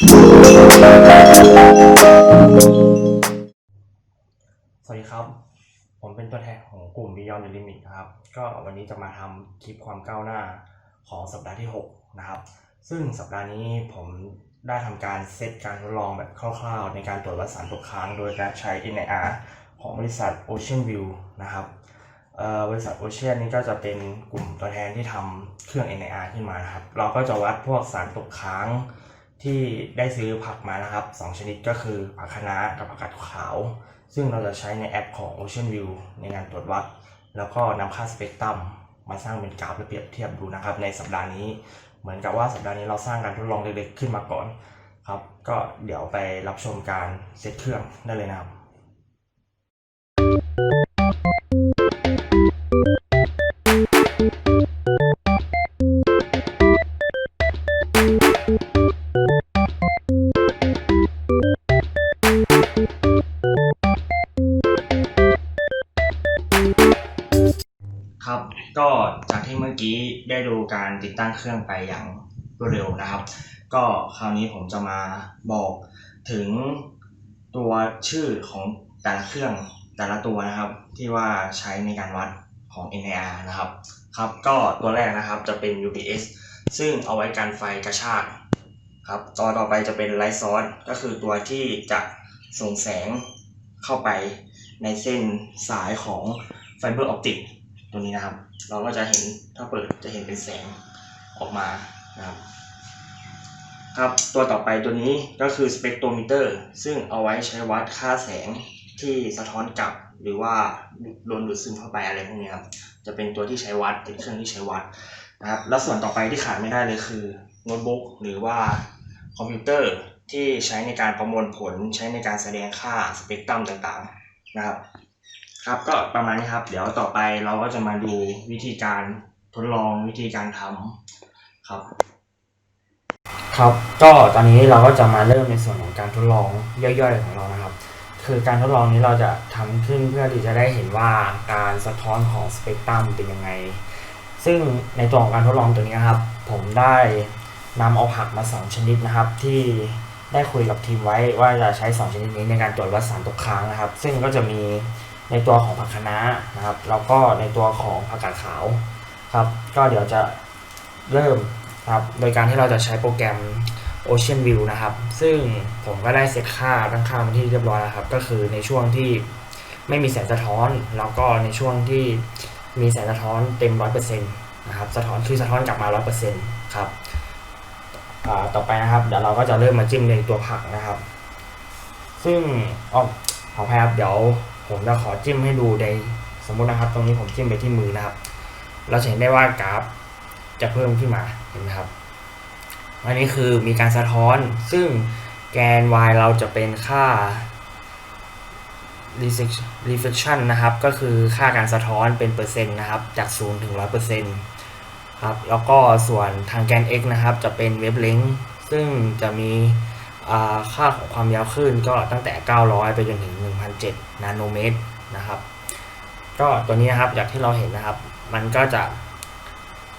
สวัสดีครับ ผมเป็นตัวแทนของกลุ่ม Beyond the Limit นะครับ ก็วันนี้จะมาทำคลิปความก้าวหน้าของสัปดาห์ที่ 6 นะครับ ซึ่งสัปดาห์นี้ผมได้ทำการเซตการทดลองแบบคร่าวๆ ในการตรวจวัดสารตกค้างโดยการใช้ NIR ของบริษัท Ocean View นะครับบริษัท Ocean นี้ก็จะเป็นกลุ่มตัวแทนที่ทำเครื่อง NIR ขึ้นมานะครับ เราก็จะวัดพวกสารตกค้าง ที่ได้ซื้อผักมานะครับ 2 ชนิดก็คือผักคะน้ากับผักกาดขาว ซึ่งเราจะใช้ในแอปของ Ocean View ในการตรวจวัด แล้วก็นำค่าสเปกตรัมมาสร้างเป็นกราฟและเปรียบเทียบดูนะครับ ในสัปดาห์นี้ เหมือนกับว่าสัปดาห์นี้เราสร้างการทดลองเล็กๆขึ้นมาก่อนครับ ก็เดี๋ยวไปรับชมการเซตเครื่องได้เลยนะครับ การติดตั้งเครื่องไปอย่างรวดเร็วนะครับ ก็คราวนี้ผมจะมาบอกถึงตัวชื่อของแต่ละเครื่องแต่ละตัวนะครับ ที่ว่าใช้ในการวัดของ NIR นะครับครับก็ตัวแรกนะครับจะเป็น UPS ซึ่งเอาไว้กันไฟกระชากครับตัวต่อไปจะเป็น Light Source ก็คือตัวที่จะส่งแสงเข้าไปในเส้นสายของไฟเบอร์ออปติกตัวนี้นะครับ เราก็จะเห็นถ้าเปิดจะเห็นเป็นแสงออกมานะครับครับตัวต่อไปตัวนี้ก็คือสเปกโทรมิเตอร์ซึ่งเอาไว้ใช้วัดค่าแสงที่สะท้อนกลับ หรือว่าโดนดูดซึมเข้าไปอะไรพวกนี้ครับจะเป็นตัวที่ใช้วัดเป็นเครื่องที่ใช้วัดนะครับแล้วส่วนต่อไปที่ขาดไม่ได้เลยคือโน้ตบุ๊กหรือว่าคอมพิวเตอร์ที่ใช้ในการประมวลผลใช้ในการแสดงค่าสเปกตรัมต่างๆนะครับ ครับก็ประมาณนี้ครับ เดี๋ยวต่อไปเราก็จะมาดูวิธีการทดลองวิธีการทำครับ ครับก็ตอนนี้เราก็จะมาเริ่มในส่วนของการทดลองย่อยๆของเรานะครับ คือการทดลองนี้เราจะทำขึ้นเพื่อที่จะได้เห็นว่าการสะท้อนของสเปกตรัมเป็นยังไง ซึ่งในตัวของการทดลองตัวนี้ครับ ผมได้นำเอาผักมา 2 ชนิดนะครับ ที่ได้คุยกับทีมไว้ว่าจะใช้ 2 ชนิดนี้ในการตรวจวัดสารตกค้างนะครับ ซึ่งก็จะมี ในตัวของผักคะน้านะครับ แล้วก็ในตัวของผักกาดขาวครับ ก็เดี๋ยวจะเริ่มครับ โดยการที่เราจะใช้โปรแกรม Ocean View นะครับ ซึ่งผมก็ได้เซตค่าตั้งค่ามาที่เรียบร้อยแล้วครับ ก็คือในช่วงที่ไม่มีแสงสะท้อน แล้วก็ในช่วงที่มีแสงสะท้อนเต็ม 100%นะครับ สะท้อนคือสะท้อนกลับมา 100%ครับต่อไปนะครับ เดี๋ยวเราก็จะเริ่มมาจิ้มในตัวผักนะครับ ซึ่งอ๋อขออภัยครับ เดี๋ยว ผมจะขอจิ้มให้ดูในสมมุตินะครับ ตรงนี้ผมจิ้มไปที่มือนะครับ เราเห็นได้ว่ากราฟจะเพิ่มขึ้นมาเห็นไหมครับ อันนี้คือมีการสะท้อนซึ่งแกน y เราจะเป็นค่า reflection นะครับ ก็คือค่าการสะท้อนเป็นเปอร์เซ็นต์นะครับ จาก 0 ถึง 100%ครับ แล้วก็ส่วนทางแกน x นะครับ จะเป็น wavelength ซึ่งจะมี ค่าของความยาวคลื่นก็ตั้งแต่ 900 ไปจนถึง 1,007 นาโนเมตรนะครับ ก็ตัวนี้นะครับจากที่เราเห็นนะครับ มันก็จะ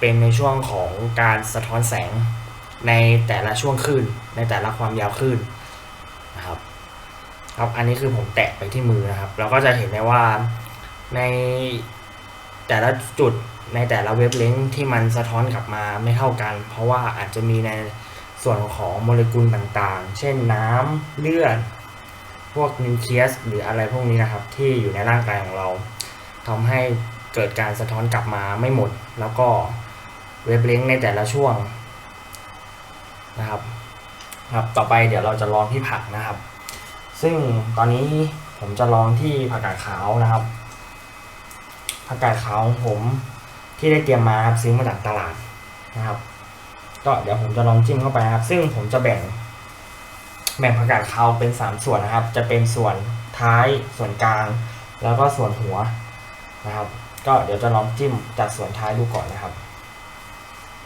เป็นในช่วงของการสะท้อนแสงในแต่ละช่วงคลื่น ในแต่ละความยาวคลื่นนะครับครับอันนี้คือผมแตะไปที่มือนะครับ เราก็จะเห็นได้ว่าในแต่ละจุดในแต่ละเวฟเลนที่มันสะท้อนกลับมาไม่เท่ากัน เพราะว่าอาจจะมีใน ส่วนของโมเลกุลต่างๆ เช่นน้ำเลือด พวกนิวเคลียสหรืออะไรพวกนี้นะครับ ที่อยู่ในร่างกายของเราทำให้เกิดการสะท้อนกลับมาไม่หมด แล้วก็เวฟเลนในแต่ละช่วงนะครับครับ ต่อไปเดี๋ยวเราจะลองที่ผักนะครับ ซึ่งตอนนี้ผมจะลองที่ผักกาดขาวนะครับ ผักกาดขาวของผมที่ได้เตรียมมาครับซื้อมาจากตลาดนะครับ ก็เดี๋ยวผมจะลองจิ้มเข้าไปนะครับ ซึ่งผมจะแบ่ง แบ่งผักกาดขาวเป็น 3 ส่วนนะครับ จะเป็นส่วนท้ายส่วนกลาง แล้วก็ส่วนหัวนะครับ ก็เดี๋ยวจะลองจิ้มจากส่วนท้ายดูก่อนนะครับ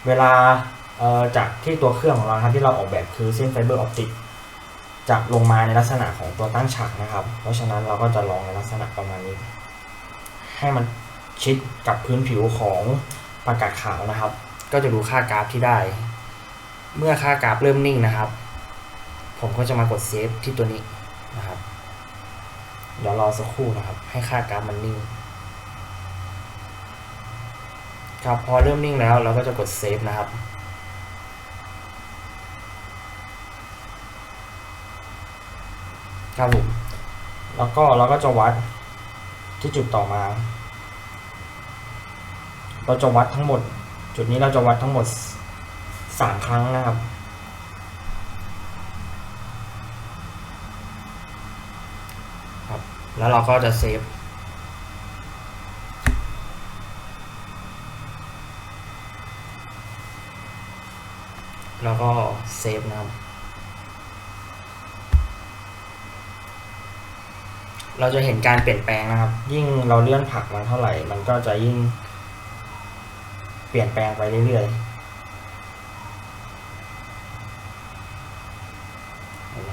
เวลาจากที่ตัวเครื่องของเราครับที่เราออกแบบคือเส้นไฟเบอร์ออปติกจะลงมาในลักษณะของตัวตั้งฉากนะครับ เพราะฉะนั้นเราก็จะลองในลักษณะประมาณนี้ ให้มันชิดกับพื้นผิวของประกาศขาวนะครับ ก็จะดูค่ากราฟที่ได้ เมื่อค่ากราฟเริ่มนิ่งนะครับ ผมก็จะมากดเซฟที่ตัวนี้นะครับ เดี๋ยวรอสักครู่นะครับ ให้ค่ากราฟมันนิ่ง ครับพอเริ่มนิ่งแล้วเราก็จะกดเซฟนะครับครับผมแล้วก็เราก็จะวัดที่จุดต่อมา เราจะวัดทั้งหมด จุดนี้เราจะวัดทั้งหมด สามครั้งนะครับ ครับ แล้วเราก็จะเซฟแล้วก็เซฟนะครับ เราจะเห็นการเปลี่ยนแปลงนะครับ ยิ่งเราเลื่อนผักมันเท่าไหร่ มันก็จะยิ่งเปลี่ยนแปลงไปเรื่อยๆเห็นไหม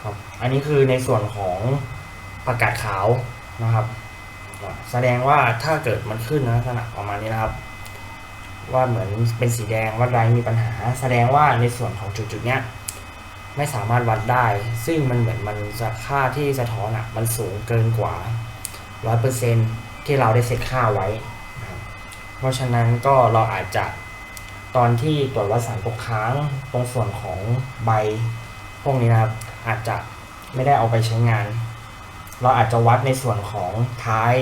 ครับ อั นนี้คือในส่วนของประกาศขาวนะครับ แสดงว่าถ้าเกิดมันขึ้นลักษณะประมาณนี้นะครับ ว่าเหมือนเป็นสีแดงว่าไรมีปัญหา แสดงว่าในส่วนของจุดๆเนี้ยไม่สามารถวัดได้ ซึ่งมันเหมือนมันจะค่าที่สะท้อนอะมันสูงเกินกว่า 100%ที่เราได้เซตค่าไว้ เพราะฉะนั้นก็เราอาจจะตอนที่ตรวจวัดสารตกค้างตรงส่วนของใบพวกนี้นะครับ อาจจะ ไม่ได้เอาไปใช้งาน เราอาจจะวัดในส่วนของท้าย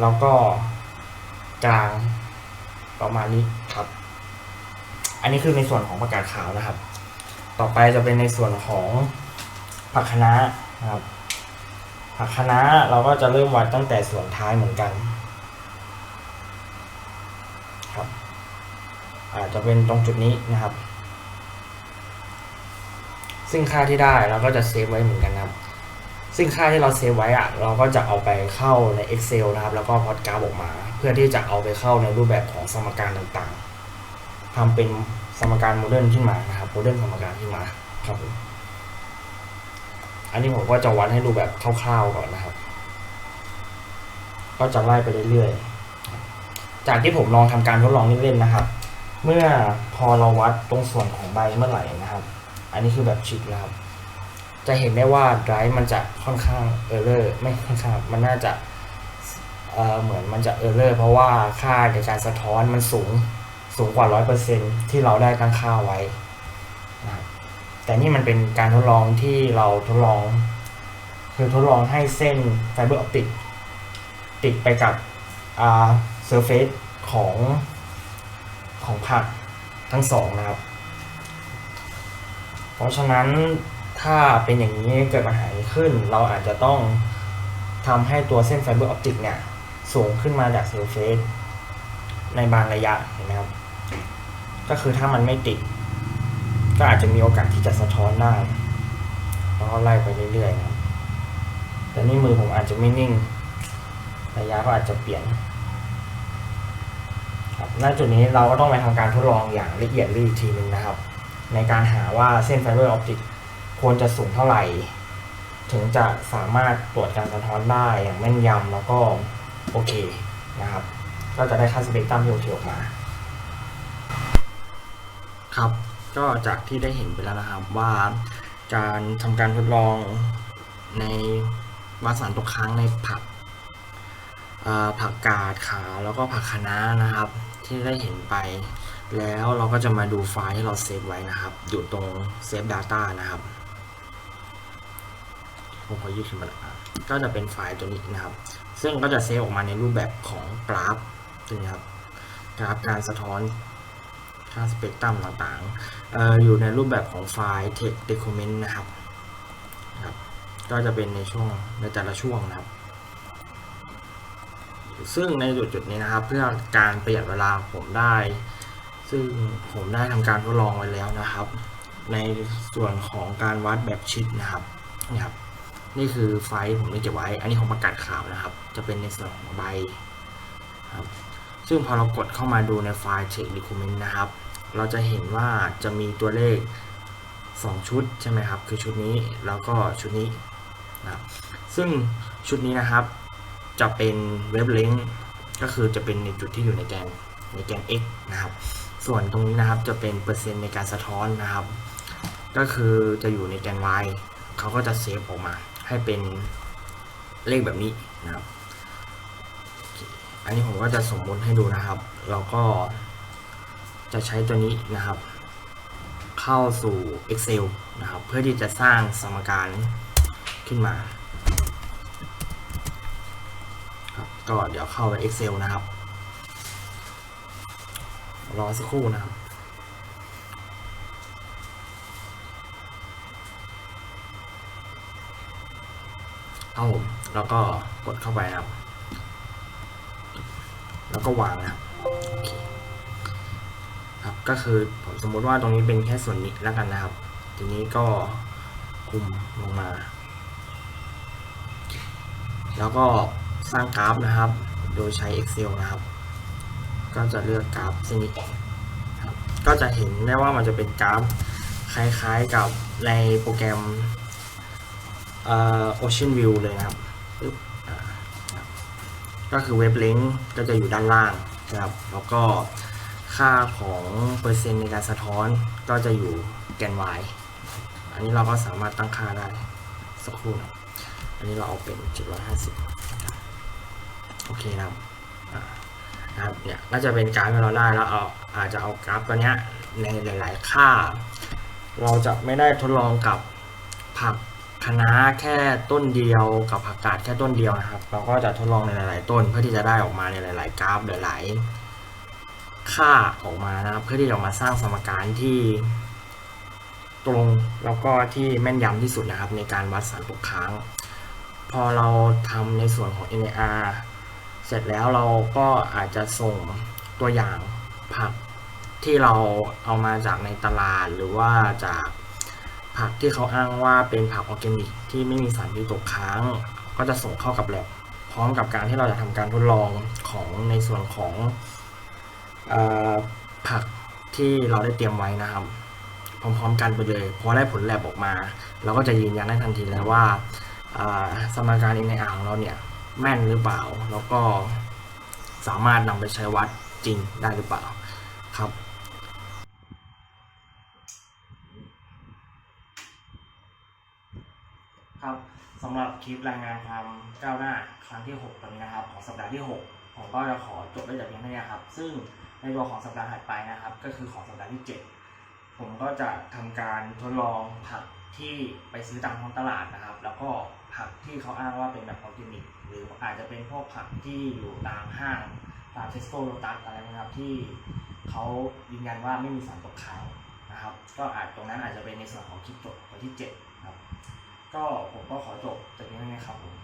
แล้วก็กลางประมาณนี้ครับ อันนี้คือในส่วนของประกาศขาวนะครับ ต่อไปจะเป็นในส่วนของผักคะน้านะครับผักคะน้าเราก็จะเริ่มวัดตั้งแต่ส่วนท้ายเหมือนกันครับอาจจะเป็นตรงจุดนี้นะครับ ซึ่งค่าที่ได้เราก็จะเซฟไว้เหมือนกันนะครับ ซึ่งค่าที่เราเซฟไว้อะเราก็จะเอาไปเข้าใน Excel นะครับ แล้วก็พอดกราฟออกมา เพื่อที่จะเอาไปเข้าในรูปแบบของสมการต่างๆทำเป็นสมการโมเดิร์นขึ้นมานะครับโมเดิร์นสมการขึ้นมาครับผมอันนี้ผมก็จะวัดให้ดูแบบคร่าวๆก่อนนะครับ ก็จะไล่ไปเรื่อยๆ จากที่ผมลองทำการทดลองเล่นๆนะครับ เมื่อพอเราวัดตรงส่วนของใบเมื่อไหร่นะครับ อันนี้คือแบบชิดนะครับ จะเห็นได้ว่าไดรฟ์มันจะค่อนข้างเออร์เลอร์ไม่ค่อนข้างมันน่าจะเอ่อเหมือนมันจะเออร์เลอร์เพราะว่าค่าในการสะท้อนมันสูงสูงกว่า 100%ที่เราได้ตั้งค่าไว้นะแต่นี่มันเป็นการทดลองที่เราทดลอง คือทดลองให้เส้นไฟเบอร์ออปติกติดไปกับอ่าเซอร์เฟซของของผักทั้งสองนะครับ เพราะฉะนั้นถ้าเป็นอย่างนี้เกิดปัญหาขึ้น เราอาจจะต้องทำให้ตัวเส้นไฟเบอร์ออปติกเนี่ยสูงขึ้นมาจากเซอร์เฟซในบางระยะเห็นไหมครับ ก็คือถ้ามันไม่ติด ก็อาจจะมีโอกาสที่จะสะท้อนได้แล้วก็ไล่ไปเรื่อยๆนะครับแต่นี่มือผมอาจจะไม่นิ่ง ระยะก็อาจจะเปลี่ยนครับณจุดนี้เราก็ต้องไปทำการทดลองอย่างละเอียดอีกทีหนึ่งนะครับ ในการหาว่าเส้นไฟเบอร์ออปติกควรจะสูงเท่าไหร่ ถึงจะสามารถตรวจการสะท้อนได้อย่างแม่นยำแล้วก็โอเคนะครับ ก็จะได้ค่าสเปกตรัมที่โอเคออกมา ครับก็จากที่ได้เห็นไปแล้วนะครับว่าการทำการทดลองในวัสารตกค้างในผักผักกาดขาวแล้วก็ผักคะน้านะครับ ที่ได้เห็นไป แล้วเราก็จะมาดูไฟล์ที่เราเซฟไว้นะครับ อยู่ตรงเซฟ Data นะครับผมขอยืดขึ้นมาหน่อยอะก็จะเป็นไฟล์ตัวนี้นะครับ ซึ่งก็จะเซฟออกมาในรูปแบบของกราฟตัวนี้ครับ กราฟการสะท้อนค่าสเปกตรัมต่างๆออยู่ในรูปแบบของไฟล์ text document นะครับนะครับ ก็จะเป็นในช่วงในแต่ละช่วงนะครับ ซึ่งในจุดๆนี้นะครับ เพื่อการประหยัดเวลาผมได้ ซึ่งผมได้ทำการทดลองไว้แล้วนะครับ ในส่วนของการวัดแบบชิดนะครับนี่ครับนี่คือไฟล์ผมได้เก็บไว้ อันนี้ของประกาศข่าวนะครับ จะเป็นในส่วนของใบครับซึ่งพอเรากดเข้ามาดูในไฟล์ Check Document นะครับ เราจะเห็นว่าจะมีตัวเลข 2 ชุดใช่ไหมครับ คือชุดนี้แล้วก็ชุดนี้นะครับซึ่งชุดนี้นะครับจะเป็นเว็บลิงก์ก็คือจะเป็นในจุดที่อยู่ในแกนในแกน x นะครับ ส่วนตรงนี้นะครับจะเป็นเปอร์เซ็นต์ในการสะท้อนนะครับ ก็คือจะอยู่ในแกน y เขาก็จะเซฟออกมาให้เป็นเลขแบบนี้นะครับ อันนี้ผมก็จะสมมติให้ดูนะครับ เราก็จะใช้ตัวนี้นะครับ เข้าสู่ Excel นะครับ เพื่อที่จะสร้างสมการขึ้นมาครับก็เดี๋ยวเข้าไป Excel นะครับ รอสักครู่นะครับเอาผมแล้วก็กดเข้าไปครับ แล้วก็วางนะครับคครับ ก็คือผมสมมติว่าตรงนี้เป็นแค่ส่วนนี้แล้วกันนะครับ ทีนี้ก็คุมลงมา แล้วก็สร้างกราฟนะครับ โดยใช้ Excel นะครับ ก็จะเลือกกราฟเส้นนี้ครับก็จะเห็นได้ว่ามันจะเป็นกราฟคล้ายๆกับในโปรแกรมเอ่อ Ocean View เลยนะครับก็คือเว็บลิงก์ก็จะอยู่ด้านล่างนะครับ แล้วก็ค่าของเปอร์เซ็นต์ในการสะท้อนก็จะอยู่แกน y อันนี้เราก็สามารถตั้งค่าได้สักครู่นะอันนี้เราเอาเป็น 750 โอเคนะครับ นะครับเนี่ยก็จะเป็นกราฟที่เราได้แล้วเอาอาจจะเอากราฟตัวเนี้ยในหลาย ๆ ค่า เราจะไม่ได้ทดลองกับผักคะน้าแค่ต้นเดียวกับผักกาดแค่ต้นเดียวนะครับ เราก็จะทดลองในหลาย ๆ ต้นเพื่อที่จะได้ออกมาในหลาย ๆ กราฟหลาย ๆ ค่าออกมานะครับเพื่อที่จะมาสร้างสมการที่ตรงแล้วก็ที่แม่นยำที่สุดนะครับในการวัดสารตกค้าง พอเราทำในส่วนของ NAR เสร็จแล้วเราก็อาจจะส่งตัวอย่างผักที่เราเอามาจากในตลาดหรือว่าจากผักที่เขาอ้างว่าเป็นผักออร์แกนิกที่ไม่มีสารพิษตกค้าง ก็จะส่งเข้ากับแลบพร้อมกับการที่เราจะทำการทดลองของในส่วนของอผักที่เราได้เตรียมไว้นะครับ พร้อมๆกันไปเลยพอได้ผลแลบออกมา เราก็จะยืนยันได้ทันทีเลยว่าอ่าสมการ NIR ของเราเนี่ย แม่นหรือเปล่า แล้วก็สามารถนำไปใช้วัดจริงได้หรือเปล่าครับครับสำหรับคลิปรายงานความก้าวหน้าครั้งที่6ตรงนี้นะครับ ของสัปดาห์ที่ 6 ผมก็จะขอจบไว้แต่เพียงเท่านี้ครับ ซึ่งในตัวของสัปดาห์ถัดไปนะครับ ก็คือของสัปดาห์ที่ 7 ผมก็จะทำการทดลองผักที่ไปซื้อตามท้องตลาดนะครับ แล้วก็ ผักที่เขาอ้างว่าเป็นแบบออร์แกนิก หรืออาจจะเป็นพวกผักที่อยู่ตามห้างตามเทสโก้โลตัสอะไรนะครับที่เขายืนยันว่าไม่มีสารตกค้างนะครับ ก็อาจตรงนั้นอาจจะเป็นในส่วนของคลิปจบวันที่7ครับ ก็ผมก็ขอจบแต่เพียงเท่านี้ครับผม